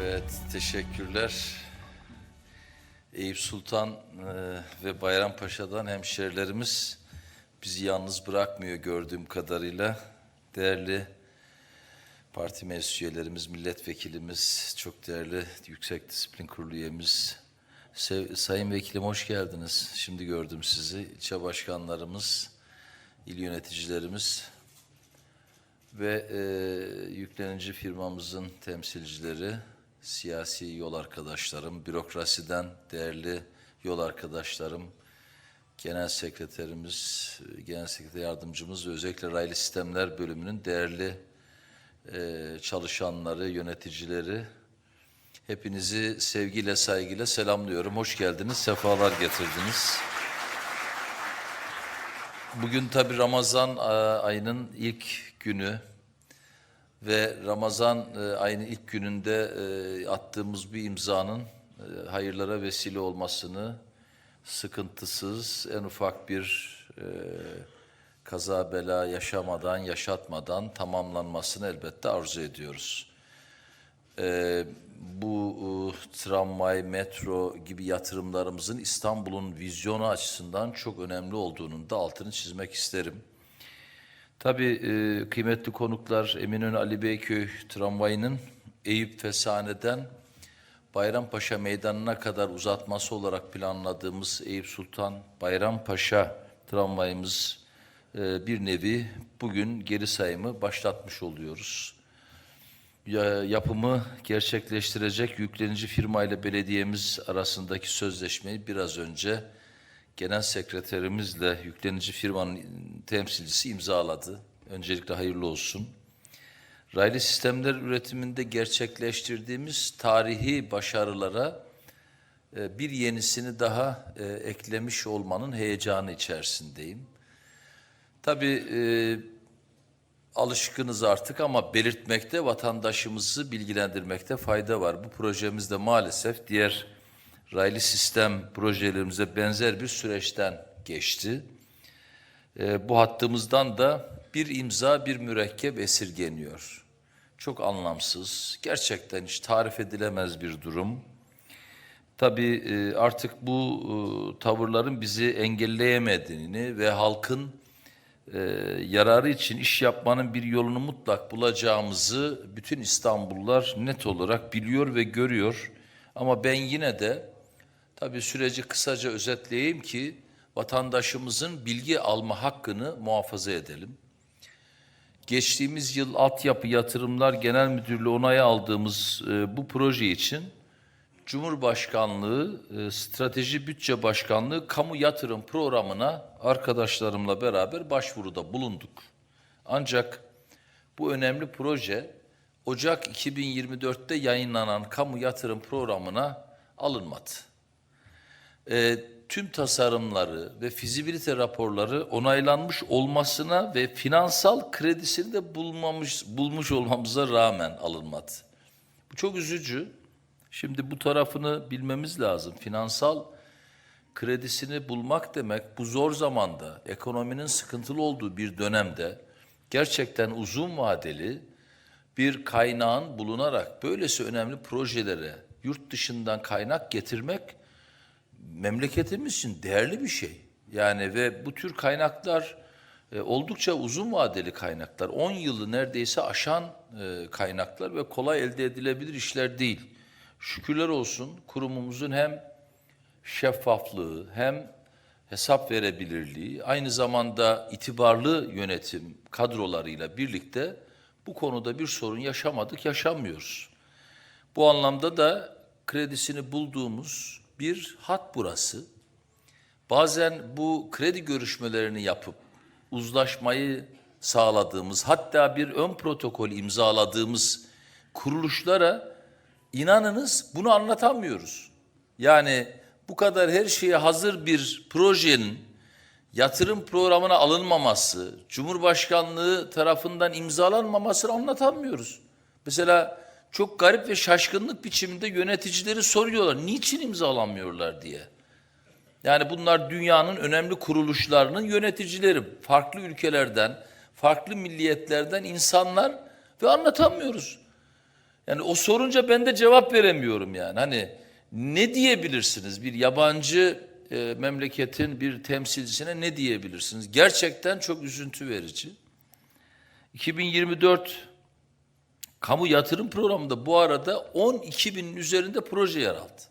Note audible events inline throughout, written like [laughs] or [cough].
Evet, teşekkürler. Eyüp Sultan e, ve Bayrampaşa'dan hemşerilerimiz bizi yalnız bırakmıyor gördüğüm kadarıyla. Değerli parti meclis üyelerimiz, milletvekilimiz, çok değerli Yüksek Disiplin Kurulu üyemiz, Sayın Vekilim hoş geldiniz. Şimdi gördüm sizi. İlçe başkanlarımız, il yöneticilerimiz, ve e, yüklenici firmamızın temsilcileri, siyasi yol arkadaşlarım, bürokrasiden değerli yol arkadaşlarım, genel sekreterimiz, genel sekreter yardımcımız ve özellikle raylı sistemler bölümünün değerli e, çalışanları, yöneticileri, hepinizi sevgiyle, saygıyla selamlıyorum. Hoş geldiniz, sefalar getirdiniz. Bugün tabi Ramazan ayının ilk günü ve Ramazan e, ayının ilk gününde e, attığımız bir imzanın e, hayırlara vesile olmasını sıkıntısız, en ufak bir e, kaza bela yaşamadan, yaşatmadan tamamlanmasını elbette arzu ediyoruz. Bu tramvay, metro gibi yatırımlarımızın İstanbul'un vizyonu açısından çok önemli olduğunun da altını çizmek isterim. Tabii e, kıymetli konuklar Eminönü Ali Beyköy tramvayının Eyüp Fesane'den Bayrampaşa Meydanı'na kadar uzatması olarak planladığımız Eyüp Sultan Bayrampaşa tramvayımız e, bir nevi bugün geri sayımı başlatmış oluyoruz. Ya- yapımı gerçekleştirecek yüklenici firma ile belediyemiz arasındaki sözleşmeyi biraz önce genel sekreterimizle yüklenici firmanın temsilcisi imzaladı. Öncelikle hayırlı olsun. Raylı sistemler üretiminde gerçekleştirdiğimiz tarihi başarılara e, bir yenisini daha e, eklemiş olmanın heyecanı içerisindeyim. Tabii e, alışkınız artık ama belirtmekte, vatandaşımızı bilgilendirmekte fayda var. Bu projemizde maalesef diğer raylı sistem projelerimize benzer bir süreçten geçti. Ee, bu hattımızdan da bir imza, bir mürekkep esirgeniyor. Çok anlamsız, gerçekten hiç tarif edilemez bir durum. Tabii e, artık bu e, tavırların bizi engelleyemediğini ve halkın e, yararı için iş yapmanın bir yolunu mutlak bulacağımızı bütün İstanbullular net olarak biliyor ve görüyor. Ama ben yine de tabii süreci kısaca özetleyeyim ki vatandaşımızın bilgi alma hakkını muhafaza edelim. Geçtiğimiz yıl Altyapı Yatırımlar Genel Müdürlüğü onayı aldığımız e, bu proje için Cumhurbaşkanlığı e, Strateji Bütçe Başkanlığı Kamu Yatırım Programı'na arkadaşlarımla beraber başvuruda bulunduk. Ancak bu önemli proje Ocak 2024'te yayınlanan Kamu Yatırım Programı'na alınmadı. E, tüm tasarımları ve fizibilite raporları onaylanmış olmasına ve finansal kredisini de bulmamış, bulmuş olmamıza rağmen alınmadı. Bu çok üzücü. Şimdi bu tarafını bilmemiz lazım. Finansal kredisini bulmak demek bu zor zamanda, ekonominin sıkıntılı olduğu bir dönemde gerçekten uzun vadeli bir kaynağın bulunarak böylesi önemli projelere yurt dışından kaynak getirmek memleketimiz için değerli bir şey. Yani ve bu tür kaynaklar e, oldukça uzun vadeli kaynaklar. 10 yılı neredeyse aşan e, kaynaklar ve kolay elde edilebilir işler değil. Şükürler olsun kurumumuzun hem şeffaflığı hem hesap verebilirliği aynı zamanda itibarlı yönetim kadrolarıyla birlikte bu konuda bir sorun yaşamadık, yaşamıyoruz. Bu anlamda da kredisini bulduğumuz bir hat burası. Bazen bu kredi görüşmelerini yapıp uzlaşmayı sağladığımız hatta bir ön protokol imzaladığımız kuruluşlara inanınız bunu anlatamıyoruz. Yani bu kadar her şeye hazır bir projenin yatırım programına alınmaması, Cumhurbaşkanlığı tarafından imzalanmamasını anlatamıyoruz. Mesela çok garip ve şaşkınlık biçiminde yöneticileri soruyorlar niçin imzalanmıyorlar diye. Yani bunlar dünyanın önemli kuruluşlarının yöneticileri, farklı ülkelerden, farklı milliyetlerden insanlar ve anlatamıyoruz. Yani o sorunca ben de cevap veremiyorum yani. Hani ne diyebilirsiniz bir yabancı e, memleketin bir temsilcisine ne diyebilirsiniz? Gerçekten çok üzüntü verici. 2024 kamu yatırım programında bu arada 12 binin üzerinde proje yer aldı.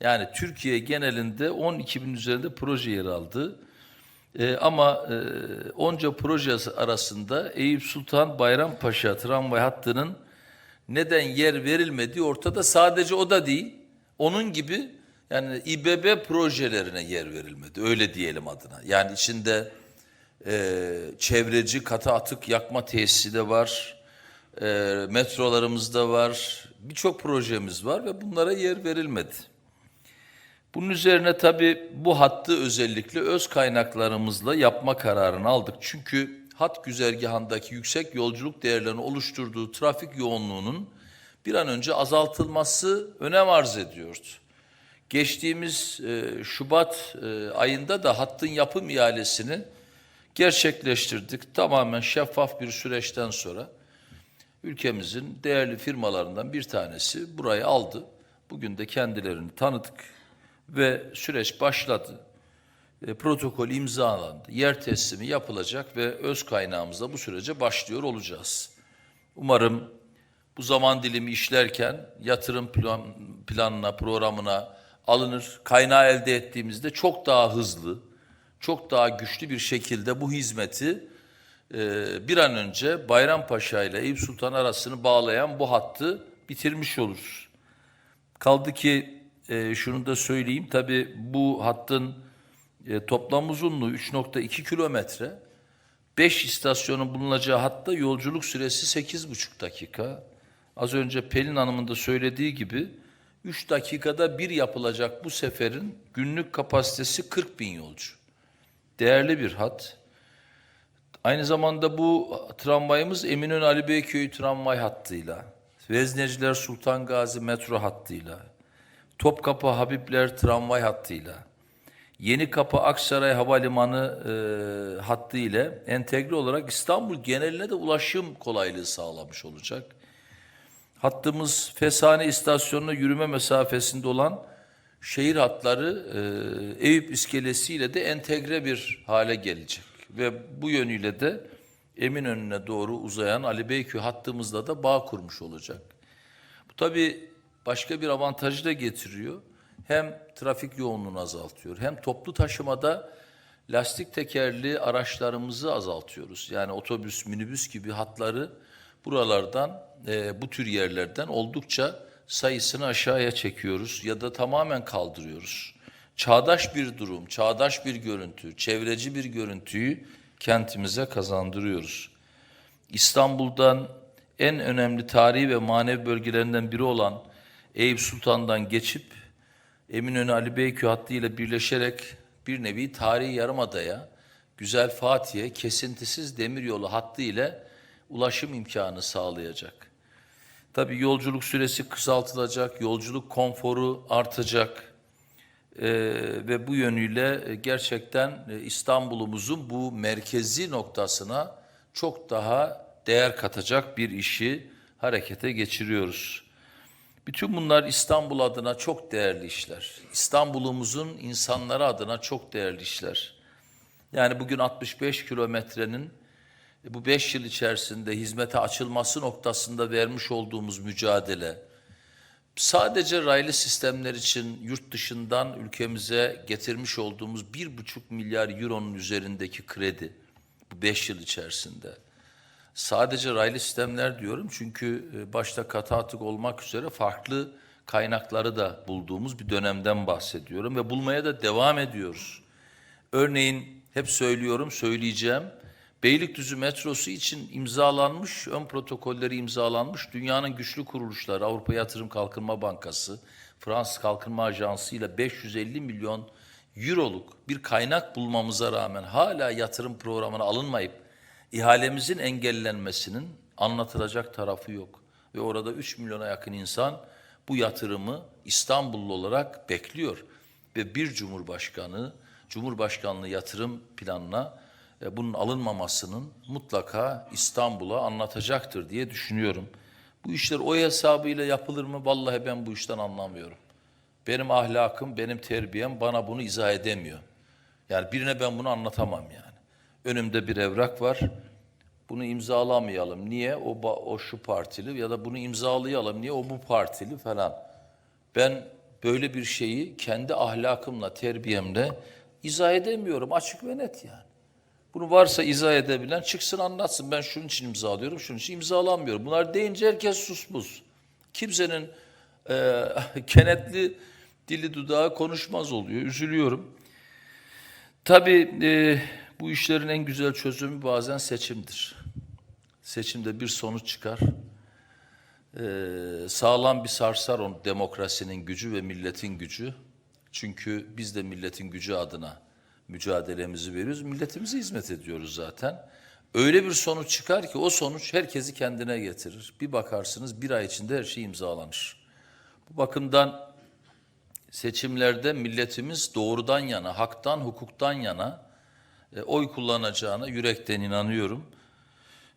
Yani Türkiye genelinde 12 bin üzerinde proje yer aldı. Ee, ama e, onca projesi arasında Eyüp Sultan Bayrampaşa tramvay hattının neden yer verilmediği ortada. Sadece o da değil. Onun gibi yani İBB projelerine yer verilmedi. Öyle diyelim adına. Yani içinde e, çevreci katı atık yakma tesisi de var. E, metrolarımız da var. Birçok projemiz var ve bunlara yer verilmedi. Bunun üzerine tabii bu hattı özellikle öz kaynaklarımızla yapma kararını aldık. Çünkü hat güzergahındaki yüksek yolculuk değerlerinin oluşturduğu trafik yoğunluğunun bir an önce azaltılması önem arz ediyordu. Geçtiğimiz e, Şubat e, ayında da hattın yapım ihalesini gerçekleştirdik. Tamamen şeffaf bir süreçten sonra ülkemizin değerli firmalarından bir tanesi burayı aldı. Bugün de kendilerini tanıdık ve süreç başladı. E, protokol imzalandı. Yer teslimi yapılacak ve öz kaynağımızla bu sürece başlıyor olacağız. Umarım bu zaman dilimi işlerken yatırım plan, planına, programına alınır. Kaynağı elde ettiğimizde çok daha hızlı, çok daha güçlü bir şekilde bu hizmeti bir an önce Bayrampaşa ile Eyüp Sultan arasını bağlayan bu hattı bitirmiş oluruz. Kaldı ki e, şunu da söyleyeyim. Tabii bu hattın e, toplam uzunluğu 3.2 kilometre. 5 istasyonun bulunacağı hatta yolculuk süresi 8,5 dakika. Az önce Pelin Hanım'ın da söylediği gibi 3 dakikada bir yapılacak bu seferin günlük kapasitesi 40 bin yolcu. Değerli bir hat. Aynı zamanda bu tramvayımız Eminönü Ali Beyköy tramvay hattıyla, Vezneciler Sultan Gazi metro hattıyla, Topkapı Habibler tramvay hattıyla, Yenikapı Aksaray Havalimanı e, hattı ile entegre olarak İstanbul geneline de ulaşım kolaylığı sağlamış olacak. Hattımız Fesane istasyonuna yürüme mesafesinde olan şehir hatları e, Eyüp iskelesi ile de entegre bir hale gelecek. Ve bu yönüyle de Eminönü'ne doğru uzayan Ali Beyköy hattımızla da bağ kurmuş olacak. Bu tabii başka bir avantajı da getiriyor. Hem trafik yoğunluğunu azaltıyor hem toplu taşımada lastik tekerli araçlarımızı azaltıyoruz. Yani otobüs, minibüs gibi hatları buralardan, e, bu tür yerlerden oldukça sayısını aşağıya çekiyoruz ya da tamamen kaldırıyoruz. Çağdaş bir durum, çağdaş bir görüntü, çevreci bir görüntüyü kentimize kazandırıyoruz. İstanbul'dan en önemli tarihi ve manevi bölgelerinden biri olan Eyüp Sultan'dan geçip Eminönü Ali Beyköy hattı ile birleşerek bir nevi tarihi yarımadaya, Güzel Fatih'e kesintisiz demiryolu hattı ile ulaşım imkanı sağlayacak. Tabii yolculuk süresi kısaltılacak, yolculuk konforu artacak Ee, ve bu yönüyle gerçekten e, İstanbul'umuzun bu merkezi noktasına çok daha değer katacak bir işi harekete geçiriyoruz. Bütün bunlar İstanbul adına çok değerli işler. İstanbul'umuzun insanları adına çok değerli işler. Yani bugün 65 kilometrenin e, bu 5 yıl içerisinde hizmete açılması noktasında vermiş olduğumuz mücadele, sadece raylı sistemler için yurt dışından ülkemize getirmiş olduğumuz 1,5 milyar euronun üzerindeki kredi bu 5 yıl içerisinde. Sadece raylı sistemler diyorum çünkü e, başta katı olmak üzere farklı kaynakları da bulduğumuz bir dönemden bahsediyorum ve bulmaya da devam ediyoruz. Örneğin hep söylüyorum, söyleyeceğim. Beylikdüzü metrosu için imzalanmış, ön protokolleri imzalanmış dünyanın güçlü kuruluşları Avrupa Yatırım Kalkınma Bankası, Fransız Kalkınma Ajansı ile 550 milyon euroluk bir kaynak bulmamıza rağmen hala yatırım programına alınmayıp ihalemizin engellenmesinin anlatılacak tarafı yok. Ve orada 3 milyona yakın insan bu yatırımı İstanbullu olarak bekliyor. Ve bir cumhurbaşkanı, cumhurbaşkanlığı yatırım planına bunun alınmamasının mutlaka İstanbul'a anlatacaktır diye düşünüyorum. Bu işler o hesabıyla yapılır mı? Vallahi ben bu işten anlamıyorum. Benim ahlakım, benim terbiyem bana bunu izah edemiyor. Yani birine ben bunu anlatamam yani. Önümde bir evrak var. Bunu imzalamayalım. Niye? O, o şu partili ya da bunu imzalayalım. Niye? O bu partili falan. Ben böyle bir şeyi kendi ahlakımla, terbiyemle izah edemiyorum. Açık ve net yani. Bunu varsa izah edebilen çıksın anlatsın. Ben şunun için imzalıyorum, şunun için imzalamıyorum. Bunlar deyince herkes susmuz. Kimsenin e, [laughs] kenetli dili dudağı konuşmaz oluyor. Üzülüyorum. Tabii e, bu işlerin en güzel çözümü bazen seçimdir. Seçimde bir sonuç çıkar. Ee, sağlam bir sarsar on demokrasinin gücü ve milletin gücü. Çünkü biz de milletin gücü adına mücadelemizi veriyoruz. Milletimize hizmet ediyoruz zaten. Öyle bir sonuç çıkar ki o sonuç herkesi kendine getirir. Bir bakarsınız bir ay içinde her şey imzalanır. Bu bakımdan seçimlerde milletimiz doğrudan yana, haktan, hukuktan yana e, oy kullanacağına yürekten inanıyorum.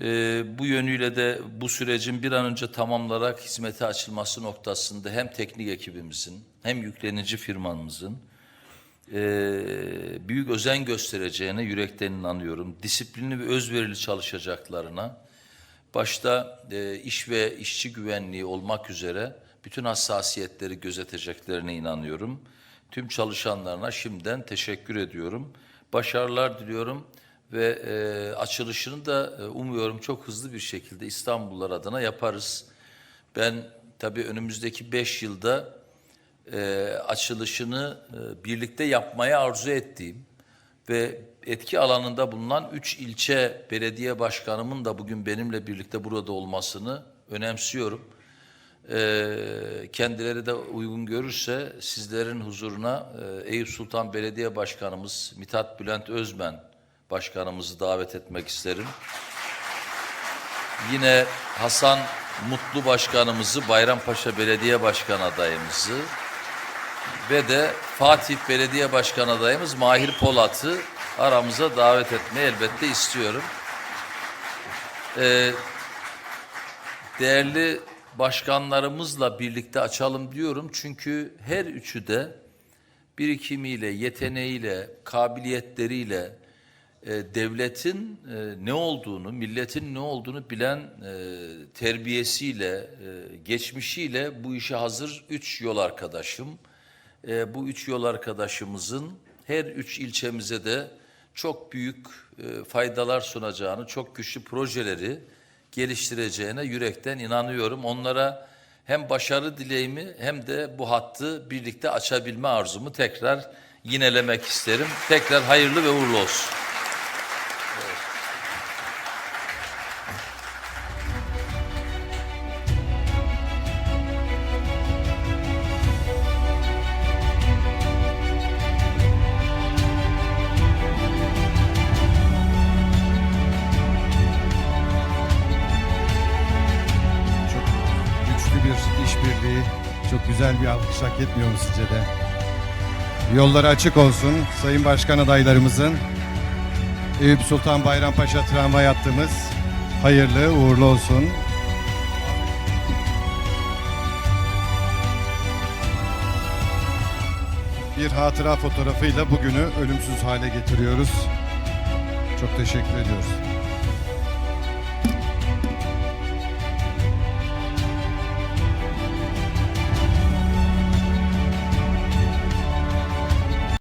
Ee, bu yönüyle de bu sürecin bir an önce tamamlanarak hizmete açılması noktasında hem teknik ekibimizin hem yüklenici firmamızın e, büyük özen göstereceğine yürekten inanıyorum. Disiplinli ve özverili çalışacaklarına, başta e, iş ve işçi güvenliği olmak üzere bütün hassasiyetleri gözeteceklerine inanıyorum. Tüm çalışanlarına şimdiden teşekkür ediyorum. Başarılar diliyorum ve e, açılışını da e, umuyorum çok hızlı bir şekilde İstanbullular adına yaparız. Ben tabii önümüzdeki beş yılda e, açılışını e, birlikte yapmaya arzu ettiğim ve etki alanında bulunan üç ilçe belediye başkanımın da bugün benimle birlikte burada olmasını önemsiyorum. E, kendileri de uygun görürse sizlerin huzuruna e, Eyüp Sultan Belediye Başkanımız Mithat Bülent Özmen Başkanımızı davet etmek isterim. Yine Hasan Mutlu Başkanımızı, Bayrampaşa Belediye Başkan adayımızı ve de Fatih Belediye Başkan adayımız Mahir Polat'ı aramıza davet etmeyi elbette istiyorum. Ee, değerli başkanlarımızla birlikte açalım diyorum. Çünkü her üçü de birikimiyle, yeteneğiyle, kabiliyetleriyle e, devletin e, ne olduğunu, milletin ne olduğunu bilen e, terbiyesiyle, e, geçmişiyle bu işe hazır üç yol arkadaşım. E, bu üç yol arkadaşımızın her üç ilçemize de çok büyük e, faydalar sunacağını, çok güçlü projeleri geliştireceğine yürekten inanıyorum. Onlara hem başarı dileğimi hem de bu hattı birlikte açabilme arzumu tekrar yinelemek isterim. Tekrar hayırlı ve uğurlu olsun. Alkış hak etmiyor mu sizce de? Yolları açık olsun Sayın Başkan adaylarımızın. Eyüp Sultan Bayrampaşa tramvay hattımız hayırlı uğurlu olsun. Bir hatıra fotoğrafıyla bugünü ölümsüz hale getiriyoruz. Çok teşekkür ediyoruz.